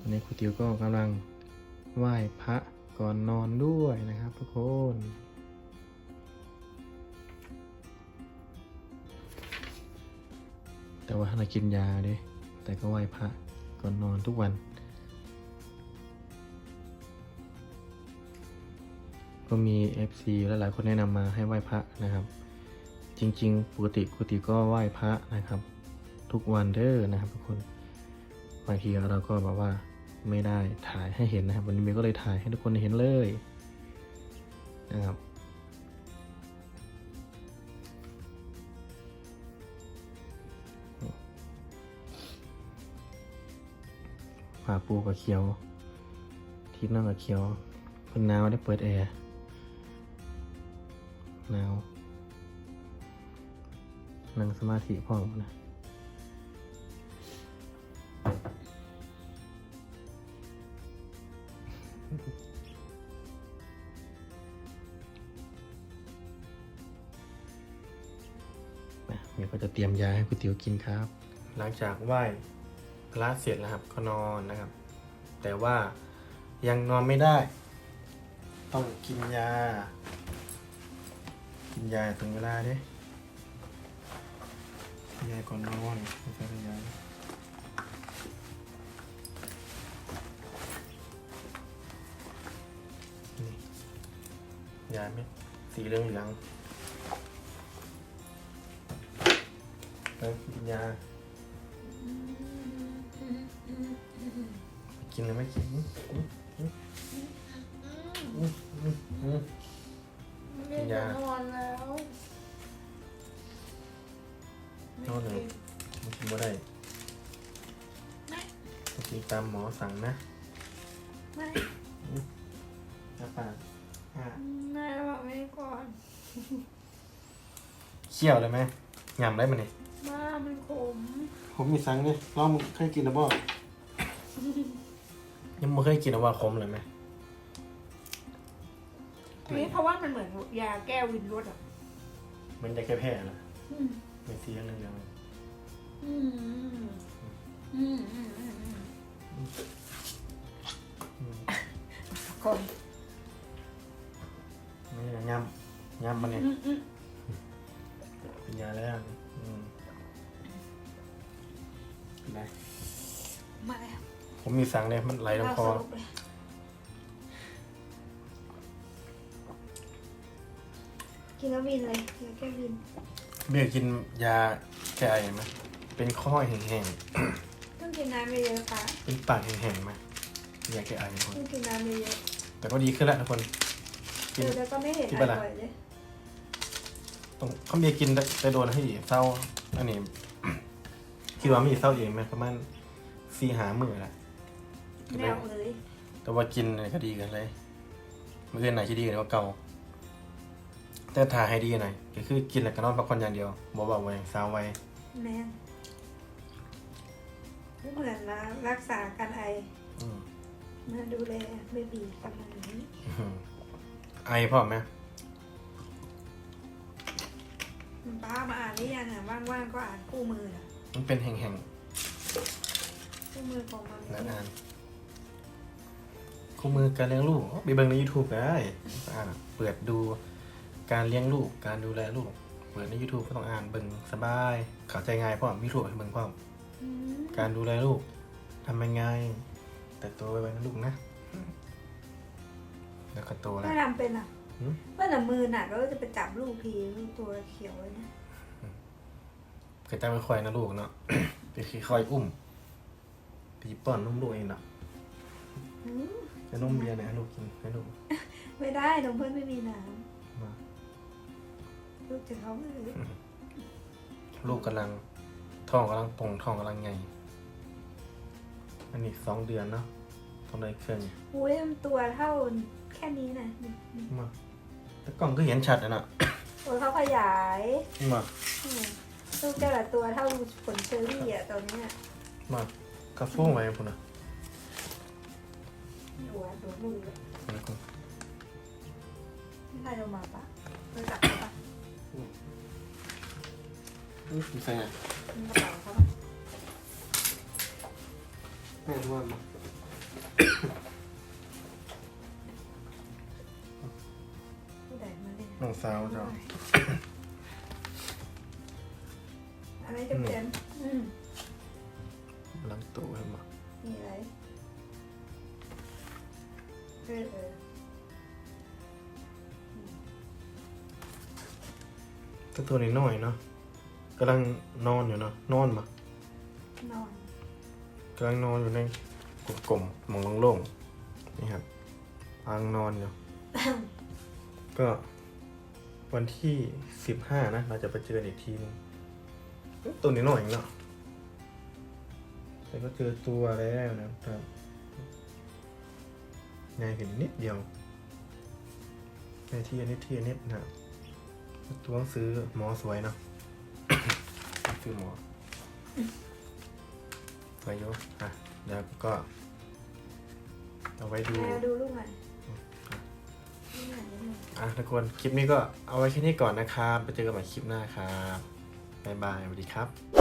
วันนี้ครูติวก็กำลังไหว้พระก่อนนอนด้วยนะครับทุกคนแต่ว่าถ้าเรากินยาด้แต่ก็ไหว้พระก่อนนอนทุกวัน ก็มี FC และหลายคนแนะนำมาให้ไหว้พระนะครับ จริง ๆ ปกติปกติก็ไหว้พระนะครับ ทุกวันเด้อนะครับทุกคนบางทีเราก็แบบว่า ไม่ได้ถ่ายให้เห็นนะครับ วันนี้เมย์ก็เลยถ่ายให้ทุกคนเห็นเลยนะครับผ้าปูกับเขียว ที่นั่งกับเขียวเพิ่นหนาวได้เปิดแอร์หนาวนั่งสมาธิพ่อมนะ ดี๋ยวก็จะเตรียมยาให้ก๋วยเตี๋ยวกินครับ หลังจากไหว้พระเสร็จแล้วครับก็นอนนะครับ แต่ว่ายังนอนไม่ได้ ต้องกินยา กินยาตรงเวลาเด้กิยาก่อนนอนไม่ใช่ยานี่ยาเม็ดสีเหลืองเหลือง ๆแล้วกินยา กินหรือไม่กินอืมอืมอืมอืมอืมไม่ได้นอนแล้วนอนเลย มันกินบ่ได้ต้องกินตามหมอสั่งนะไม่นะปากอะแม่บอกไม่ก่อน เคี่ยวเลยไหมยำได้ไหมเนี่ยบ้า มันขมผมมีสั่งเลยลองมึงเคยกินหรือเปล่ายังไม่เคยกินหรือว่าขมเลยไหมอันนี้เพราะว่ามันเหมือนยาแก้วินรดอะมันจะแค่แพ้นะอืมเป็นสีเหลืองเหลืองอืมอืมอืมอืมอืมอืมก่อนนี่นะยำยำมันเนี่ยอืมอืมเป็นยาแล้วอืม ได้มาแล้วผมมีสั่งเลยมันไหลลงคอสรุปเลยกินแล้ววินเลยยาแก้วิน เบี้ยกินยาแก้ไอไหมเป็นข้อแห้งต้องกินน้ำเยอะๆค่ะๆเป็นปากแห้งๆไหมยาแก้ไอทุกคนต้องกินน้ำเยอะแต่ก็ดีขึ้นแล้วทุกคนๆกินเดี๋ยวแล้วก็ไม่เห็นกินอไปละร่อยเลยต้องเขาเบียกินไปโดนให้เศร้าอันนี้ คิดว่ามีเศร้าเองไหมประมาณสี่หามือแหละไม่เอาเลยแต่ว่ากินเนี่ยก็ดีกันเลยเมื่อคืนไหนที่ดีกันกว่าเก่า แต่ทาให้ดีหน่อยก็คือกินแล้วก็นอนพักผ่อนอย่างเดียวบ่เบาไว้สาวไว้แม่นเหมือนมารักษาการไออืมมาดูแลเบบีประมาณนี้ อื้อหือไอพ่อไหมป้ามาอ่านหรือยังอะว่างๆก็อ่านคู่มือน่ะ มันเป็นแห่งคู่มือของมันๆนั่นอ่านคู่มือการเลี้ยงลูกไปเบิ่งใน YouTube ก็ได้อ่านเปิดดูการเลี้ยงลูกการดูแลลูกเปิดใน YouTube ก็ต้องอ่านเบิ่งสบายเข้าใจง่ายพ่อมีรูปให้เบิ่งพ่ออืมการดูแลลูกทำยังไงแต่ตัวไว้ๆนะลูกนะ แล้วก็โตแล้ว ถ้าทำเป็นอะหืมว่าแต่มือหนักก็จะไปจับลูกพีลูกตัวเขียวเลยนะ เคยตั้งไว้คอยนะลูกเนาะไปคอยอุ้มไปหยิบป้อนนุ่มลูกเองเนาะอืมจะนุ่มเบียร์ไหนให้ลูกกินให้ลูกไม่ได้นมเพื่อนไม่มีน้มาำลูกจะเขาเลยลูกกำลังท้องกำลังป่องท้องกำลังไงอันนี้สองเดือนเนาะต้องได้เครื่องโอ้ยมันตัวเท่าแค่นี้นะมาแต่กล้องก็เห็นชัดนะเนาะโอ้ยเขาขยายมาอืม ลูกแต่ละตัวเท่าผลเชอรี่อะตอนเนี้ยมากระฟุ้งไว้พุ่นนะดูอะดูมืออะแล้วก็ไม่ใครลงมาปะรู้จักปะอื้อใส่ไงมีกระเป๋าเขาปะแม่รู้ว่ามาผู้ใดมาเล่นน้องสาวเจ้า อะไรเต็มๆอืมลังตู้ให้มามีอะไรเออเออตัวตัวนี้น้อยๆเนาะกำลังนอนอยู่เนาะนอนมานอนกำลังนอนอยู่ในกลมๆหมองโล่งๆนี่ครับกำลังนอนอยู่ ก็วันที่สิบห้านะ เราจะไปเจอกันอีกทีนึงเอ๊ะ ตัวนี้น้อยอีกเนาะแต่ก็เจอตัวแล้วนะครับง่ายขึ้นนิดเดียวในที่อันนี้ที่อันนี้นะครับตัวหนังซื้อหมอสวยเนาะซื้อหมอไปโยอะเดี๋ยวก็เอาไว้ดูแม่ดูลูกหน่อยลูกหน่อยนิดนึงอะทุกคน คลิปนี้ก็เอาไว้แค่นี้ก่อนนะครับ ไปเจอกันใหม่คลิปหน้าครับ บ๊ายบายสวัสดีครับ